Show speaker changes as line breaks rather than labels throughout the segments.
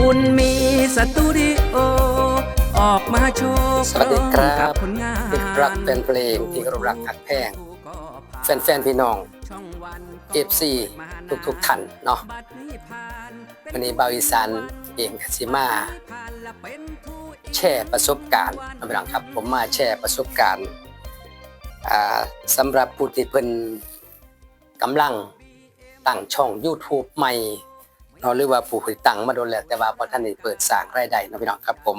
บุญมีสตูดิโอออกมาโชว์
สวัสดีครับ
กับผลงาน
เด็กรักแฟนเพลงที่เคารพรักหักแพง แฟนๆพี่น้อง FC ทุกๆท่านเนาะวันนี้บาวิสานเองกสิมาแชร์ประสบการณ์นะพี่น้องครับ ผมมาแชร์ประสบการณ์อ่าสำหรับผู้ที่เพิ่นกำลังตั้งช่อง YouTube ใหม่ เนาะหรือว่าผู้ที่ตั้งมาโดนแล้วแต่ว่าบ่ทันได้เปิดสร้างรายได้เนาะพี่น้องครับ ผม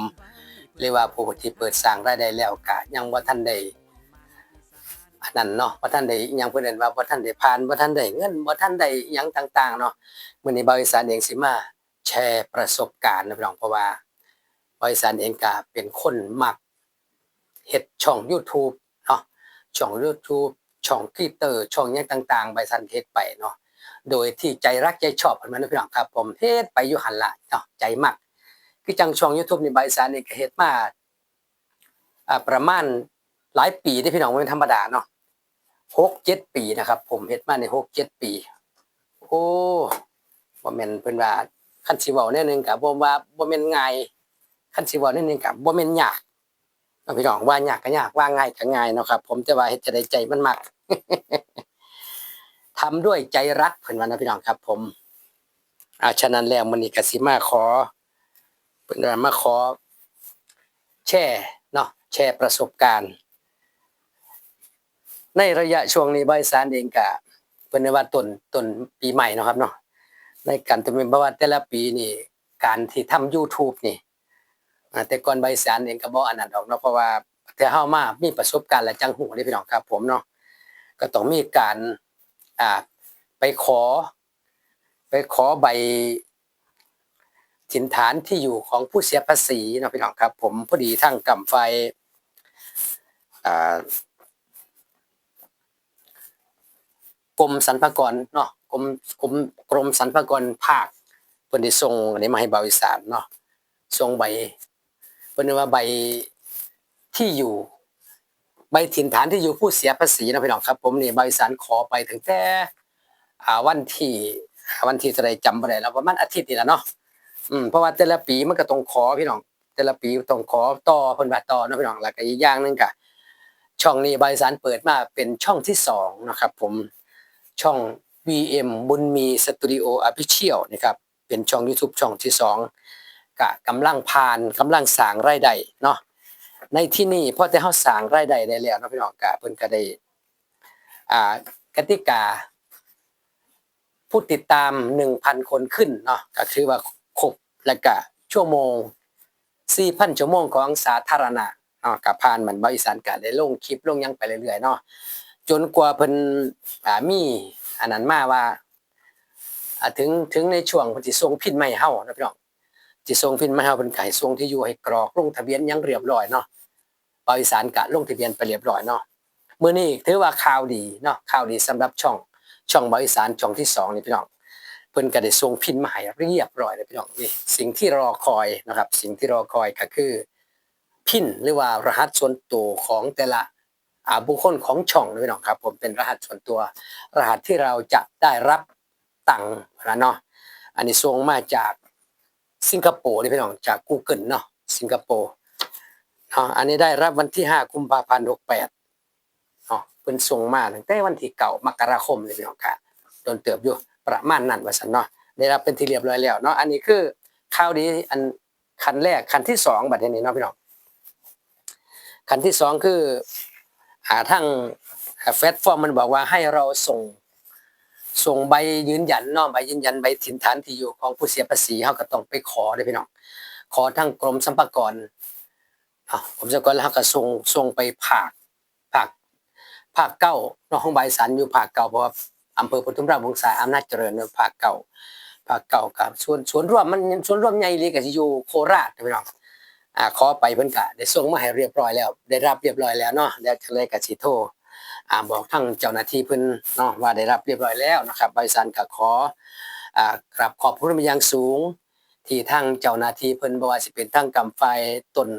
หรือว่าผู้ที่เปิดสร้างรายได้แล้วก็ยังบ่าทันได้อันนั้นเนาะบ่าทันได้ยังเพิ่นเอิ้นว่าบ่าทันได้ผ่านบ่าทันได้เงินบ่าทันได้หยังต่าง ๆ เนาะมื่อนี้บริษัทเองสิมาแชร์ประสบการณ์นะพี่น้องเพราะว่าบริษัทเองก็เป็นคนมักเฮ็ดช่อง YouTube เนาะช่อง YouTube ช่องคลิปเตอร์ช่องหยังต่างๆบริษัทเฮ็ดไปเนาะ โดยที่ใจรักใจชอบมันนะพี่น้องครับผมเฮ็ดไปอยู่หันละเนาะใจมักคือจังช่อง YouTube นี่บริษัทนี่ก็เฮ็ดมาอ่าประมาณหลายปีที่พี่น้องบ่แม่นธรรมดาเนาะ6 7ปีนะครับ ผมเฮ็ดมาใน6 7ปี โอ้บ่แม่นเพิ่นว่าคันสิเว้าแนวหนึงก็บ่ว่าบ่แม่นง่ายคันสิเว้าแนวหนึงก็บ่แม่นยากพี่น้องว่ายากก็ยากว่าง่ายก็ง่ายเนาะครับ ผมแต่ว่าเฮ็ดจะได้ใจมันมัก ทำด้วยใจรักเพิ่อนว่านะพี่น้องครับ ผมอาฉะนั้นแล้วมื้อนี้ก็สิมาขอเพิ่อนว่ามาขอ แชร์เนาะแชร์ประสบการณ์ ในระยะช่วงนี้บริษัทเองก็เป็นว่าต้นต้นปีใหม่นะครับเนาะในการทำเป็นเพราะว่าแต่ละปีนี่การที่ทำ YouTube นี่แต่ก่อนใบสารเองก็บ่อันนั้นดอกเนาะเพราะว่าแต่เฮามามีประสบการณ์และจังหูนี่พี่น้องครับ ผมเนาะก็ต้องมีการ อ่า ไปขอ ไปขอใบถิ่นฐานที่อยู่ของผู้เสียภาษีเนาะพี่น้องครับ ผมพอดีทางกำไฟกรมสรรพากรเนาะกรมกรมกรมสรรพากรภาคเพิ่นได้ส่งอันนี้มาให้บริษัทเนาะส่งใบเพิ่นว่าใบที่อยู่ ใบถิ่นฐานที่อยู่ผู้เสียภาษีนะพี่น้องครับ ผมนี่ใบริษัทขอไปถึงแต่วันที่วันที่จะได้จำบ่ได้แล้วประมาณอาทิตย์นี่ล่ะเนาะอืมเพราะว่าแต่ละปีมันก็ต้องขอพี่น้อง แต่ละปีต้องขอต่อเพิ่นว่าต่อเนาะพี่น้องแล้วก็อีกอย่างนึงก็ช่องนี้ใบริษัทเปิดมาเป็นช่องที่สองนะครับ ผมช่อง VM บุญมีสตูดิโออ f ฟิเชียลนะครับเป็นช่อง YouTube ช่องที่สองกะกำลังผ่านกำลังสางไรายได้เนาะ ในที่นี่พอแต่เฮาสร้างรายได้ได้แล้วเนาะพี่น้องกะเพิ่นก็ได้อ่ากติกา ผู้ติดตาม 1,000 คนขึ้นเนาะก็คือว่าครบแล้วก็ชั่วโมง 4,000 ชั่วโมงของสาธารณะเนาะก็ผ่านมันบริษัทก็ได้ลงคลิปลงหยังไปเรื่อยๆเนาะจนกว่าเพิ่นอ่ามีอันนั้นมาว่าอ่าถึงถึงในช่วงเพิ่นสิส่งพินให้เฮานะพี่น้อง สิส่งพินมาให้เฮาเพิ่นก็ให้ส่งที่อยู่ให้กรอกลงทะเบียนยังเรียบร้อยเนาะบริษัทก็ลงทะเบียนไปเรียบร้อยเนาะมื้อนี้ถือว่าข่าวดีเนาะข่าวดีสำหรับช่องช่องบริษัทช่องที่สองนี่พี่น้องเพิ่นก็ได้ส่งพินมาให้เรียบร้อยเลยพี่น้องนี่สิ่งที่รอคอยนะครับ สิ่งที่รอคอยก็คือพินหรือว่ารหัสส่วนตัวของแต่ละอาบุคคลของช่องนะพี่น้องครับ ผมเป็นรหัสส่วนตัว รหัสที่เราจะได้รับตังค์นะเนาะอันนี้ส่งมาจาก สิงคโปร์นี่พี่น้องจาก Google เนาะสิงคโปร์เนาะอันนี้ได้รับวันที่ 5 กุมภาพันธ์68เนาะเพิ่นส่งมาตั้งแต่วันที่เก่ามกราคมเลยพี่น้องครับโดนเติบอยู่ประมาณนั้นว่าซั่นเนาะได้รับเป็นที่เรียบร้อยแล้วเนาะอันนี้คือข่าวดีอันคันแรกคันที่สองบัดนี้เนาะพี่น้องคันที่สองคือหาทางแฟตฟอร์มมันบอกว่าให้เราส่ง ส่งใบยืนยันเนาะใบยืนยันใบถิ่นฐานที่อยู่ของผู้เสียภาษีเขาก็ต้องไปขอเลยพี่น้องขอทั้งกรมสรรพากรกรมสรรพากรแล้วเขาก็ส่งส่งไปภาคภาคภาคเก้าเนาะของใบสันอยู่ภาคเก้าเพราะว่าอำเภอปทุมราชวงศาอำนาจเจริญเนาะภาคเก้าภาคเก้ากับส่วนส่วนรวมมันส่วนรวมใหญ่เลยก็สิอยู่โคราชพี่น้องอ่าขอไปเพิ่นก็ได้ส่งมาให้เรียบร้อยแล้ว ได้รับเรียบร้อยแล้วเนาะแล้วก็เลยก็สิโทร อ่าบอกทางเจ้าหน้าที่เพิ่นเนาะว่าได้รับเรียบร้อยแล้วนะครับบริษัทก็ขออ่ากราบขอบพระคุณเป็นอย่างสูง ที่ทางเจ้าหน้าที่เพิ่นบ่ว่าสิเป็นทางกำไฟต้น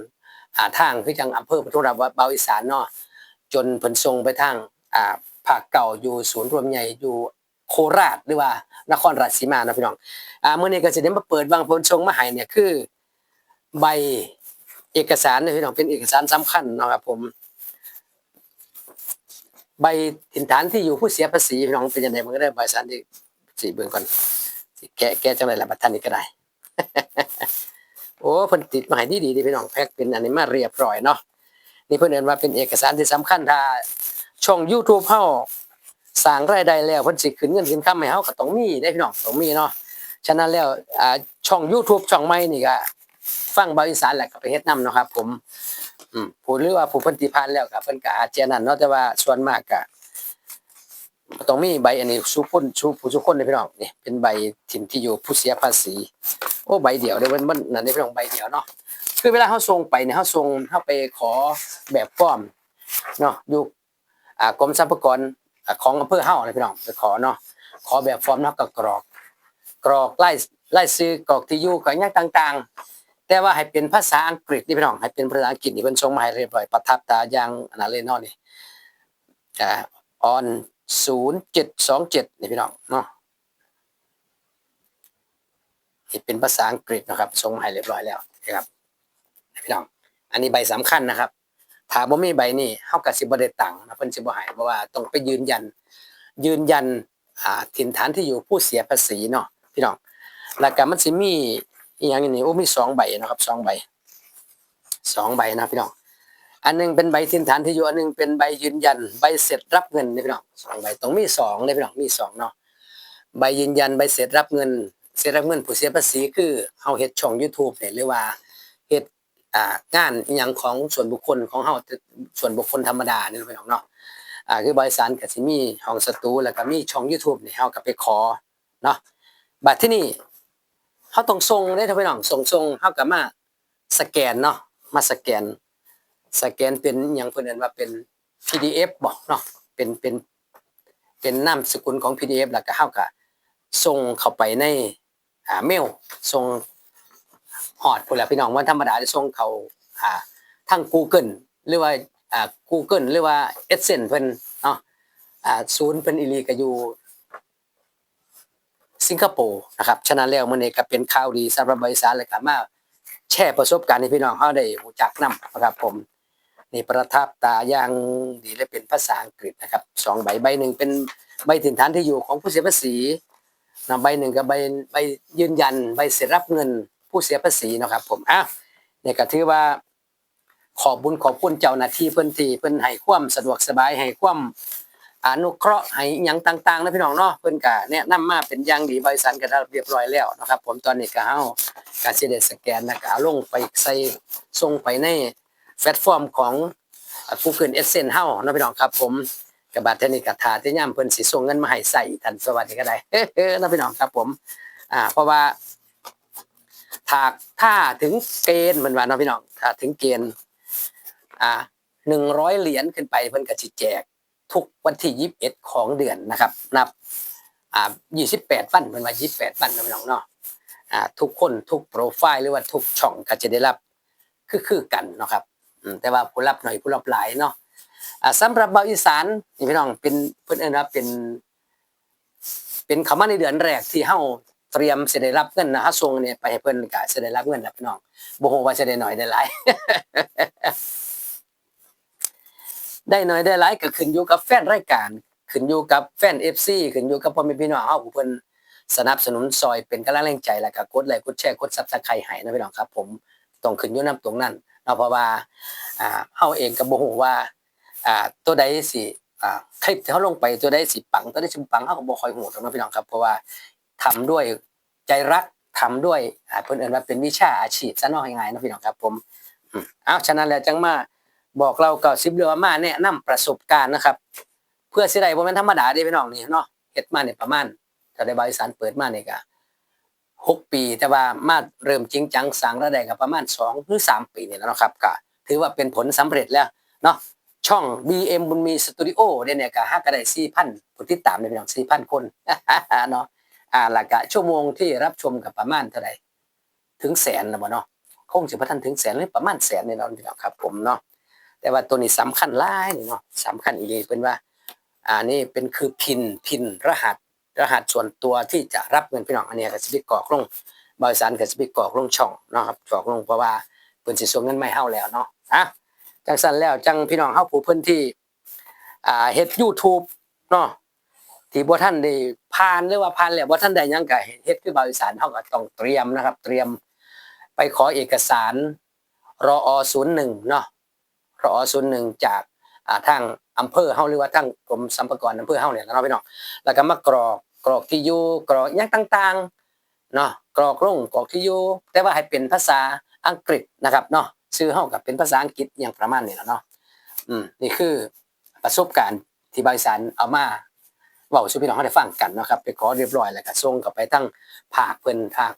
อ่าทางคือจังอำเภอปทุมราชบาวิสานเนาะจนเพิ่นส่งไปทางอ่าภาคเก่าอยู่ศูนย์รวมใหญ่อยู่โคราชหรือว่านครราชสีมานะพี่น้องอ่ามื้อนี้ก็สิได้มาเปิดวางพิ่นส่งมาให้เนี่ยคือใบเอกสารนี่ยพี่น้องเป็นเอกสารสำคัญนะครับผม ใบถิ่นฐานที่อยู่ผู้เสียภาษีพี่น้องเป็นยังไงมันก็ได้ใบสารที่สีเบื้องก่อนแกะแกจังไรละบัดท่านนี้ก็ได้ โอ้เพิ่นติดมาให้ดีๆดีพี่น้องแพ็คเป็นอันนี้มาเรียบร้อยเนาะนี่เพิ่นเอ่นว่าเป็นเอกสารที่สำคัญถ้าช่อง YouTube เฮาสร้างรายได้แล้วเพิ่นสิขึ้นเงินขึ้นคำให้เฮาก็ต้องมีได้พี่น้องต้องมีเนาะฉะนั้นแล้วอ่าช่อง YouTube ช่องใหม่นี่ก็ฟังบาอีสานแหละก็ไปเฮ็ดนํเนาะครับ ผม ผู้หรือว่าผู้เพิ่นที่ผ่านแล้วก็เพิ่นก็อาจจะนั่นเนาะแต่ว่าส่วนมากก็ต้องมีใบอันนี้สู่คนสู่ผู้ทุคนเลยพี่น้องนี่เป็นใบถิ่นที่อยู่ผู้เสียภาษีโอ้ใบเดียวเด้อมันมันนั่นได้พี่น้องใบเดียวเนาะคือเวลาเฮาส่งไปเนี่ยเฮาส่งเฮาไปขอแบบฟอร์มเนาะอยู่อ่ากรมสรรพยากรของอำเภอเฮาเลยพี่น้องไปขอเนาะขอแบบฟอร์มเนาะก็กรอก กรอกไล่ไล่ซื้อกรอกที่อยู่กรอกหยังต่าง ๆ แต่ว่าให้เป็นภาษาอังกฤษนี่พี่น้องให้เป็นภาษาอังกฤษนี่เพิ่นส่งมาให้เรียบร้อยประทับตาอย่างอันนั้นเลยเนาะนี่อ่าออน0727นี่พี่น้องเนาะนี่เป็นภาษาอังกฤษนะครับส่งมาให้เรียบร้อยแล้วนะครับพี่น้องอันนี้ใบสำคัญนะครับถ้าบ่มีใบนี้เฮาก็สิบ่ได้ตังค์นะเพิ่นสิบ่ให้เพราะว่าต้องไปยืนยัน ยืนยันอ่าถิ่นฐานที่อยู่ผู้เสียภาษีเนาะพี่น้องแล้วก็มันสิมี อีหยังอย่างนี้โอ้มีสองใบนะครับสองใบสองใบนะพี่น้องอันหนึงเป็นใบถิ่นฐานที่อยู่อันหนึงเป็นใบยืนยัน ใบเสร็จรับเงินนี่พี่น้องสองใบต้องมีสองเลยพี่น้องมีสองเนาะใบยืนยันใบเสร็จรับเงิน เสร็จรับเงินผู้เสียภาษีคือเฮาเฮ็ดช่อง YouTube เนี่ยหรือว่าเฮ็ดอ่างานอย่างของส่วนบุคคลของเฮาส่วนบุคคลธรรมดานี่พี่น้องเนาะอ่าคือบริษัทก็สิมีห้องสตูแล้วก็มีช่อง YouTube นี่เฮาก็ไปขอเนาะบัดที่นี่ เขาต้องส่งได้ท่านพี่น้องส่งส่งเขากับมาสแกนเนาะมาสแกน สแกนเป็นอย่างเพื่อนว่าเป็น PDF บอกเนาะเป็นเป็นเป็นนามสกุลของ PDF แล้วก็เขาก็ส่งเข้าไปในอ่าเมลส่งหอดพุ่นแหละพี่น้องวันธรรมดาจะส่งเขาอ่าทาง Google หรือว่าอ่า Google หรือว่า Adsense เพิ่นเนาะอ่าศูนย์เพิ่นอีลีก็อยู่ สิงคโปร์นะครับฉะนั้นแล้วมื้อนี้ก็เป็นข่าวดีสำหรับบริษัทเลยก็มาแชร์ประสบการณ์ให้พี่น้องเฮาได้รู้จักนํนะครับผมนี่ประทับตาอย่างดีและเป็นภาษาอังกฤษนะครับสองใบใบหนึ่งเป็นใบถิ่นฐานที่อยู่ของผู้เสียภาษีนะใบหนึ่งก็ใบใบยืนยันใบเสร็จรับเงินผู้เสียภาษีนะครับผมอ้าวเนี่ยก็ถือว่าขอบบุญขอบคุณเจ้าหน้าที่เพิ่นที่เพิ่นให้ความสะดวกสบายให้ความ อนุเคราะห์ให้หยังต่างๆนะพี่น้องเนาะเพิ่นก็แนะนำมาเป็นอย่างดีบริษัทก็ได้เรียบร้อยแล้วนะครับ ผมตอนนี้ก็เฮาก็สิได้สแกนแล้วก็เอาลงไปใส่ส่งไปในแพลตฟอร์มของอ่า Google Adsense เฮานะพี่น้องครับ ผมก็บัดเทนี้ก็ท่าที่ยามเพิ่นสิส่งเงินมาให้ใส่ทันสวัสดีก็ได้เฮ้ๆนะพี่น้องครับ ผม อ่า เพราะว่าถ้าถ้าถึงเกณฑ์มันว่านะพี่น้องถ้าถึงเกณฑ์ อ่า100เหรียญขึ้นไปเพิ่นก็สิแจก ทุกวันที่21ของเดือนนะครับ นับอ่า28วันเป็นว่า28วันนะพี่น้องเนาะอ่าทุกคนทุกโปรไฟล์หรือว่าทุกช่องก็จะได้รับคือคือกันเนาะครับแต่ว่าผู้รับหน่อยผู้รับหลายเนาะอ่าสำหรับเบาอีสานนี่พี่น้องเป็นเพิ่นเอินว่าเป็น เป็นคำว่าในเดือนแรกที่เฮาเตรียมสิได้รับเงินนะฮะส่งเนี่ยไปให้เพิ่นก็สิได้รับเงินนะพี่น้องบ่ฮู้ว่าสิได้น้อยได้หลาย ได้น้อยได้หลายก็ขึ้นอยู่กับแฟนรายการ ขึ้นอยู่กับแฟน FC ขึ้นอยู่กับพ่อแม่พี่น้องเฮาผู้เพิ่นสนับสนุนซอยเป็นกำลังแรงใจแล้วก็กดไลค์กดแชร์กด Subscribe ให้นะพี่น้องครับ ผมต้องขึ้นอยู่นํตรงนั้นเนาะเพราะว่าอ่าเฮาเองก็บ่ฮู้ว่าอ่าตัวใดสิอ่าคลิปที่เฮาลงไปตัวใดสิปังตัวใดสิบ่ปังเฮาก็บ่ค่อยฮู้ตรงนั้นพี่น้องครับ เพราะว่าทำด้วยใจรักทำด้วยอ่าเพิ่นเอินว่าเป็นวิชาอาชีพซะนาะง่ายๆนะพี่น้องครับผมอืมอ้าวฉะนั้นแล้วจังมา บอกเราเก่าสิบเรือว่ามาแนะนำประสบการณ์นะครับ เพื่อสิได้บ่แม่นธรรมดาเด้พี่น้องนี่เนาะเฮ็ดมาเนี่ยประมาณถ้าได้บริษัทเปิดมาเนี่ยก็หกปี แต่ว่ามาเริ่มจริงจังสร้างรายได้ก็ประมาณสองหรือสามปีนี่แล้วนะครับก็ถือว่าเป็นผลสำเร็จแล้วเนาะช่อง BM บุญมีสตูดิโอเนี่ยเนี่ยก็ฮักก็ได้4,000ผู้ติดตามเนี่ยพี่น้อง4,000คนเนาะอ่าแล้วก็ชั่วโมงที่รับชมก็ประมาณเท่าไหร่ถึงแสนแล้วบ่เนาะคงสิบ่ทันถึงแสนหรือประมาณแสนนี่เนาะพี่น้องครับผมเนาะ แต่ว่าตัวนี้สำคัญหลายนี่เนาะสำคัญอีกเป็นว่าอ่านี่เป็นคือพินพินรหัส รหัสส่วนตัวที่จะรับเงินพี่น้องอันนี้ก็สิไปกรอกลงบริษัทก็สิไปกรอกลงช่องเนาะครับกรอกลงเพราะว่าเพิ่นสิส่งเงินมาให้เฮาแล้วเนาะอะจังซั่นแล้วจังพี่น้องเฮาผู้เพิ่นที่อ่าเฮ็ด YouTube เนาะที่บ่ทันได้ผ่านหรือว่าผ่านแล้วบ่ทันได้หยังก็เฮ็ดคือบริษัทเฮาก็ต้องเตรียมนะครับ เตรียมไปขอเอกสารรอ01เนาะ รอ01จากอ่งจากทางอำเภอเฮาหรือว่าทางกรมสรรพากรอำเภอเฮาเนี่ยนะพี่น้องแล้วก็มากรอกกรอกที่อยู่กรอกอหยังต่างๆเนาะกรอกลงกรอกที่อยู่แต่ว่าให้เป็นภาษาอังกฤษนะครับเนาะชื่อเฮากับเป็นภาษาอังกฤษอย่างประมาณนี้แหละเนาะอืมนี่คือประสบการณ์ที่บริษัทเอามาเว้าสู่พี่น้องเฮาได้ฟังกันนะครับไปขอเรียบร้อยแล้วก็ส่งกลับไปทั้งภาคเพิ่นภาค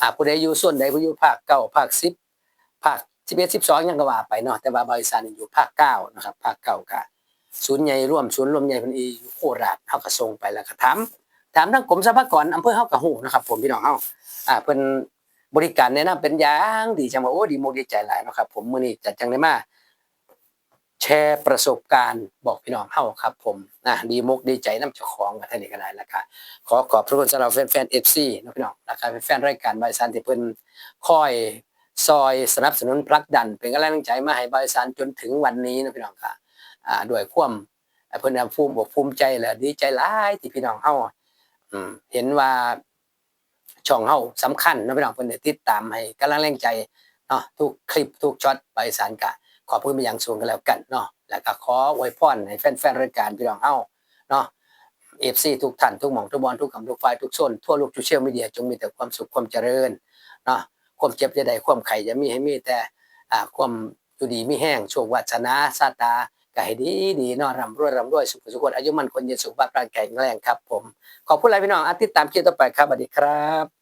อ่าผู้ใดอยู่ส่วนใดผู้อยู่ภาคเก้าภาค10ภาค 11 12หยังก็ว่าไปเนาะแต่ว่าบริษัทนี่อยู่ภาคเก้านะครับภาคเก้าก็ศูนย์ใหญ่ร่วมศูนย์รวมใหญ่พิ่นอีอยู่โคราชเฮาก็ส่งไปแล้วก็ถามถามทางกรมสรรพากรอำเภอเฮาก็ฮู้นะครับผมพี่น้องเฮาอ่าเพิ่นบริการแนะนำเป็นอย่างดีจังว่าโอ้ดีมกดีใจหลายนะครับ ผมมื้อนี้จะจังได้มาแชร์ประสบการณ์บอกพี่น้องเฮาครับ ผมนะดีมกดีใจนํเจ้าของกันท่านนี้ก็ได้แล้วก็ขอขอบพระคุณสำหรับแฟนๆ FC เนะพี่น้องแล้วก็แฟนๆรายการบริษัทที่เพิ่นคอย ซอยสนับสนุนผลักดัน เป็นกำลังใจมาให้บริษัทจนถึงวันนี้นะพี่น้องค่ะด้วยความเพิ่นน่ะภูมิอกภูมิใจและดีใจหลายที่พี่น้องเฮาอืมเห็นว่าช่องเฮาสำคัญนะพี่น้องเพิ่นติดตามให้กำลังแรงใจเนาะทุกคลิปทุกช็อตไปสารกะขอบคุณเป็นอย่างสูงกันแล้วกันเนาะแล้วก็ขออวยพรให้แฟนๆรายการพี่น้องเฮาเนาะ FC ทุกท่านทุกหม่องทุกบอลทุกคำทุกฝ่ายทุกโซนทั่วโลกโซเชียลมีเดียจงมีแต่ความสุขความเจริญเนาะ ความเจ็บจะได้ความไข่จะมีให้มีแต่อ่าความอยู่ดีมีแห้งโชควาชนาซาตาก็ให้ดีดีนาะร่ำรวยร่ำรวยสุขสุขคนอายุมันคนยืนสุขภาพร่างกายแข็งแรงครับผม ขอบคุณหลายพี่น้องอาทิตย์ตามคิดต่อไปครับสวัสดีครับ